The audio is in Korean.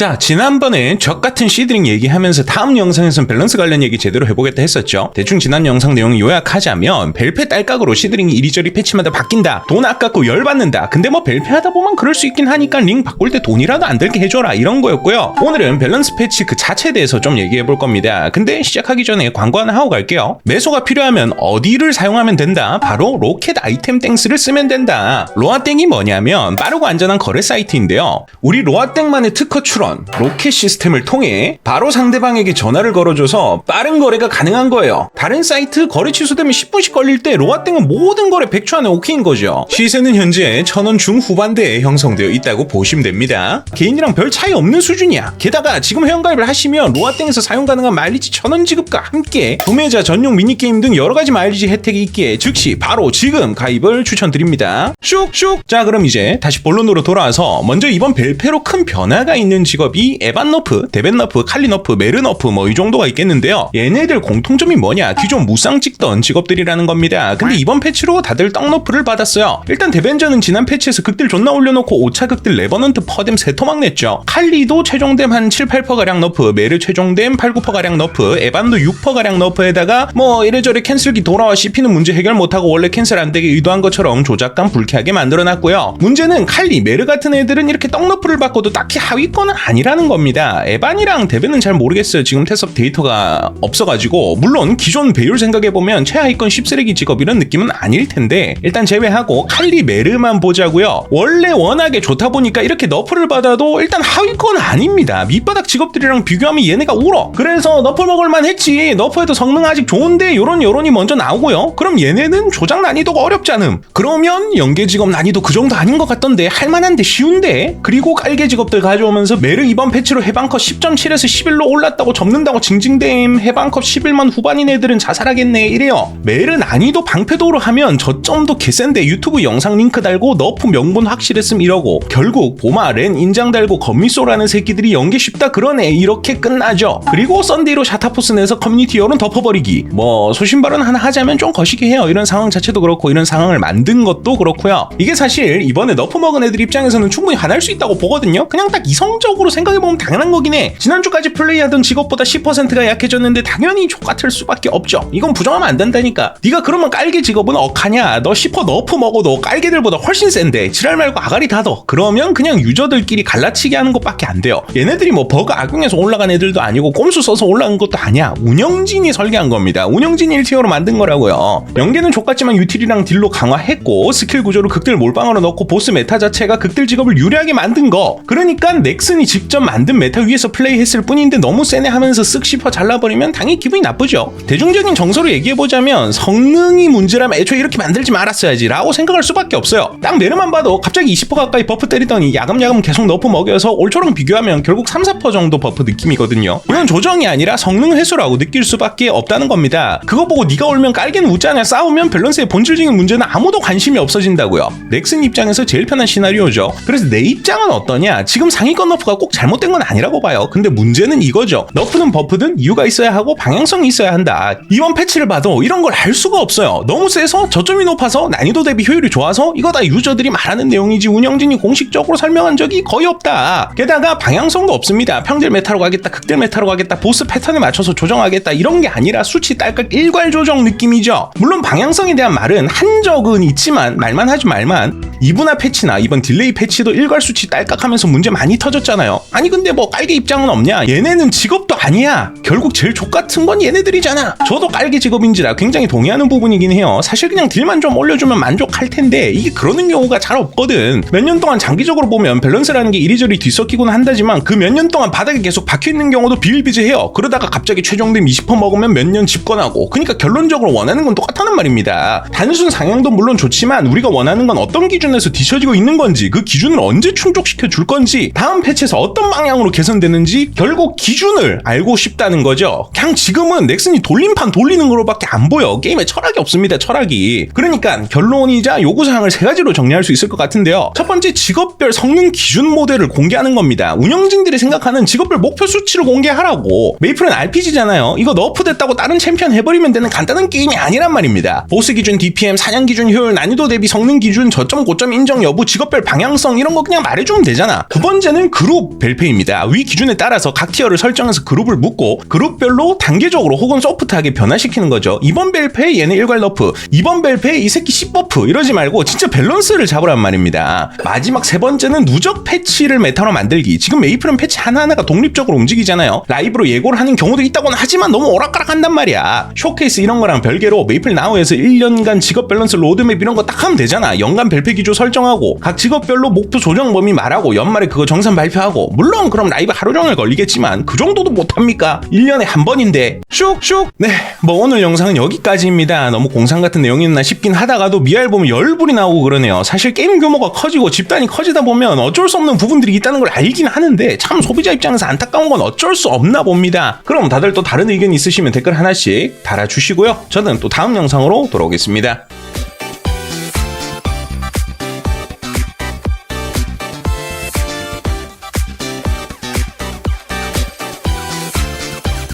자, 지난번에 적 같은 시드링 얘기하면서 다음 영상에선 밸런스 관련 얘기 제대로 해보겠다 했었죠. 대충 지난 영상 내용 요약하자면 벨페 딸깍으로 시드링이 이리저리 패치마다 바뀐다. 돈 아깝고 열받는다. 근데 뭐 벨페 하다 보면 그럴 수 있긴 하니까 링 바꿀 때 돈이라도 안 들게 해줘라. 이런 거였고요. 오늘은 밸런스 패치 그 자체에 대해서 좀 얘기해 볼 겁니다. 근데 시작하기 전에 광고 하나 하고 갈게요. 매소가 필요하면 어디를 사용하면 된다? 바로 로켓 아이템 땡스를 쓰면 된다. 로아땡이 뭐냐면 빠르고 안전한 거래 사이트인데요. 우리 로아땡만의 특허 출원, 로켓 시스템을 통해 바로 상대방에게 전화를 걸어줘서 빠른 거래가 가능한 거예요. 다른 사이트 거래 취소되면 10분씩 걸릴 때 로아땡은 모든 거래 100초 안에 오케이인 거죠. 시세는 현재 1000원 중후반대에 형성되어 있다고 보시면 됩니다. 개인이랑 별 차이 없는 수준이야. 게다가 지금 회원가입을 하시면 로아땡에서 사용 가능한 마일리지 1000원 지급과 함께 구매자 전용 미니게임 등 여러 가지 마일리지 혜택이 있기에 즉시 바로 지금 가입을 추천드립니다. 슉슉! 자, 그럼 이제 다시 본론으로 돌아와서 먼저 이번 벨페로 큰 변화가 있는 직업 이 에반너프, 데벤너프, 칼리너프, 메르너프 뭐 이 정도가 있겠는데요. 얘네들 공통점이 뭐냐? 기존 무쌍 찍던 직업들이라는 겁니다. 근데 이번 패치로 다들 떡너프를 받았어요. 일단 데벤저는 지난 패치에서 극딜 존나 올려놓고 5차 극딜 레버넌트 퍼뎀 세토막 냈죠. 칼리도 최종댐 한 7, 8%가량 너프, 메르 최종댐 8, 9%가량 너프, 에반도 6%가량 너프에다가 뭐 이래저래 캔슬기 돌아와 씹히는 문제 해결 못하고 원래 캔슬 안 되게 의도한 것처럼 조작감 불쾌하게 만들어놨고요. 문제는 칼리, 메르 같은 애들은 이렇게 떡너프를 받고도 딱히 하위권은 아니라는 겁니다. 에반이랑 데벤은 잘 모르겠어요. 지금 테스업 데이터가 없어가지고 물론 기존 배율 생각해보면 최하위권 10쓰레기 직업 이런 느낌은 아닐 텐데 일단 제외하고 칼리 메르만 보자고요. 원래 워낙에 좋다 보니까 이렇게 너프를 받아도 일단 하위권 아닙니다. 밑바닥 직업들이랑 비교하면 얘네가 울어. 그래서 너프 먹을만 했지. 너프에도 성능 아직 좋은데 요런 요런이 먼저 나오고요. 그럼 얘네는 조작 난이도가 어렵지 않음. 그러면 연계 직업 난이도 그 정도 아닌 것 같던데 할만한데 쉬운데. 그리고 깔개 직업들 가져오면서 메르 이번 패치로 해방컷 10.7에서 11로 올랐다고 접는다고 징징댐 해방컷 11만 후반인 애들은 자살하겠네 이래요. 메르 난이도 방패도로 하면 저점도 개센데 유튜브 영상 링크 달고 너프 명분 확실했음 이러고 결국 보마 렌 인장 달고 건미소라는 새끼들이 연계 쉽다 그러네 이렇게 끝나죠. 그리고 썬데이로 샤타포스 내서 커뮤니티 여론 덮어버리기 뭐 소신발언 하나 하자면 좀 거시기 해요. 이런 상황 자체도 그렇고 이런 상황을 만든 것도 그렇고요. 이게 사실 이번에 너프 먹은 애들 입장에서는 충분히 화날 수 있다고 보거든요. 그냥 딱 이성적으로 생각해보면 당연한 거긴 해. 지난주까지 플레이하던 직업보다 10%가 약해졌는데 당연히 족같을 수밖에 없죠. 이건 부정하면 안 된다니까. 네가 그러면 깔개 직업은 억하냐? 너 10% 너프 먹어도 깔개들보다 훨씬 센데 지랄 말고 아가리 닫어. 그러면 그냥 유저들끼리 갈라치기 하는 것밖에 안 돼요. 얘네들이 뭐 버그 악용해서 올라간 애들도 아니고 꼼수 써서 올라간 것도 아니야. 운영진이 설계한 겁니다. 운영진이 1티어로 만든 거라고요. 연계는 족같지만 유틸이랑 딜로 강화했고 스킬 구조를 극딜 몰빵으로 넣고 보스 메타 자체가 극딜 직업을 유리하게 만든 거. 그러니까 넥슨이 직접 만든 메타 위에서 플레이했을 뿐인데 너무 세네 하면서 쓱 씹어 잘라버리면 당연히 기분이 나쁘죠. 대중적인 정서로 얘기해보자면 성능이 문제라면 애초에 이렇게 만들지 말았어야지 라고 생각할 수밖에 없어요. 딱 메르만 봐도 갑자기 20% 가까이 버프 때리더니 야금야금 계속 너프 먹여서 올초랑 비교하면 결국 3, 4% 정도 버프 느낌이거든요. 이건 조정이 아니라 성능 해소라고 느낄 수밖에 없다는 겁니다. 그거 보고 네가 올면 깔개는 웃자냐 싸우면 밸런스의 본질적인 문제는 아무도 관심이 없어진다고요. 넥슨 입장에서 제일 편한 시나리오죠. 그래서 내 입장은 어떠냐? 지금 상위권 너프가 꼭 잘못된 건 아니라고 봐요. 근데 문제는 이거죠. 너프든 버프든 이유가 있어야 하고 방향성이 있어야 한다. 이번 패치를 봐도 이런 걸 알 수가 없어요. 너무 세서 저점이 높아서 난이도 대비 효율이 좋아서 이거 다 유저들이 말하는 내용이지 운영진이 공식적으로 설명한 적이 거의 없다. 게다가 방향성도 없습니다. 평딜 메타로 가겠다, 극딜 메타로 가겠다, 보스 패턴에 맞춰서 조정하겠다 이런 게 아니라 수치 딸깍 일괄 조정 느낌이죠. 물론 방향성에 대한 말은 한 적은 있지만 말만 하지 말만 이분화 패치나 이번 딜레이 패치도 일괄 수치 딸깍하면서 문제 많이 터졌잖아요. 아니 근데 뭐 깔개 입장은 없냐? 얘네는 직업도 아니야. 결국 제일 족 같은 건 얘네들이잖아. 저도 깔개 직업인지라 굉장히 동의하는 부분이긴 해요. 사실 그냥 딜만 좀 올려주면 만족할 텐데 이게 그러는 경우가 잘 없거든. 몇 년 동안 장기적으로 보면 밸런스라는 게 이리저리 뒤섞이곤 한다지만 그 몇 년 동안 바닥에 계속 박혀 있는 경우도 비일비재해요. 그러다가 갑자기 최종됨 20% 먹으면 몇 년 집권하고 그러니까 결론적으로 원하는 건 똑같다는 말입니다. 단순 상향도 물론 좋지만 우리가 원하는 건 어떤 기준에서 뒤처지고 있는 건지 그 기준을 언제 충족시켜 줄 건지 다음 패치에서 어떤 방향으로 개선되는지 결국 기준을 알고 싶다는 거죠. 그냥 지금은 넥슨이 돌림판 돌리는 거로밖에 안 보여. 게임에 철학이 없습니다. 철학이. 그러니까 결론이자 요구사항을 세 가지로 정리할 수 있을 것 같은데요. 첫 번째 직업별 성능 기준 모델을 공개하는 겁니다. 운영진들이 생각하는 직업별 목표 수치를 공개하라고. 메이플은 RPG잖아요. 이거 너프됐다고 다른 챔피언 해버리면 되는 간단한 게임이 아니란 말입니다. 보스 기준 DPM, 사냥 기준 효율, 난이도 대비 성능 기준, 저점 고점 인정 여부, 직업별 방향성 이런 거 그냥 말해주면 되잖아. 두 번째는 그룹 벨페입니다. 위 기준에 따라서 각 티어를 설정해서 그룹을 묶고 그룹별로 단계적으로 혹은 소프트하게 변화시키는 거죠. 이번 벨페 얘네 일괄 너프, 이번 벨페 이 새끼 10버프 이러지 말고 진짜 밸런스를 잡으란 말입니다. 마지막 세 번째는 누적 패치를 메타로 만들기. 지금 메이플은 패치 하나하나가 독립적으로 움직이잖아요. 라이브로 예고를 하는 경우도 있다고는 하지만 너무 오락가락 한단 말이야. 쇼케이스 이런 거랑 별개로 메이플 나우에서 1년간 직업 밸런스 로드맵 이런 거 딱 하면 되잖아. 연간 벨페 기조 설정하고 각 직업별로 목표 조정 범위 말하고 연말에 그거 정산 발표하고 물론 그럼 라이브 하루 종일 걸리겠지만 그 정도도 못합니까? 1년에 한 번인데 슉슉 네 뭐 오늘 영상은 여기까지입니다. 너무 공상 같은 내용이었나 싶긴 하다가도 미알 보면 열불이 나오고 그러네요. 사실 게임 규모가 커지고 집단이 커지다 보면 어쩔 수 없는 부분들이 있다는 걸 알긴 하는데 참 소비자 입장에서 안타까운 건 어쩔 수 없나 봅니다. 그럼 다들 또 다른 의견 있으시면 댓글 하나씩 달아주시고요. 저는 또 다음 영상으로 돌아오겠습니다.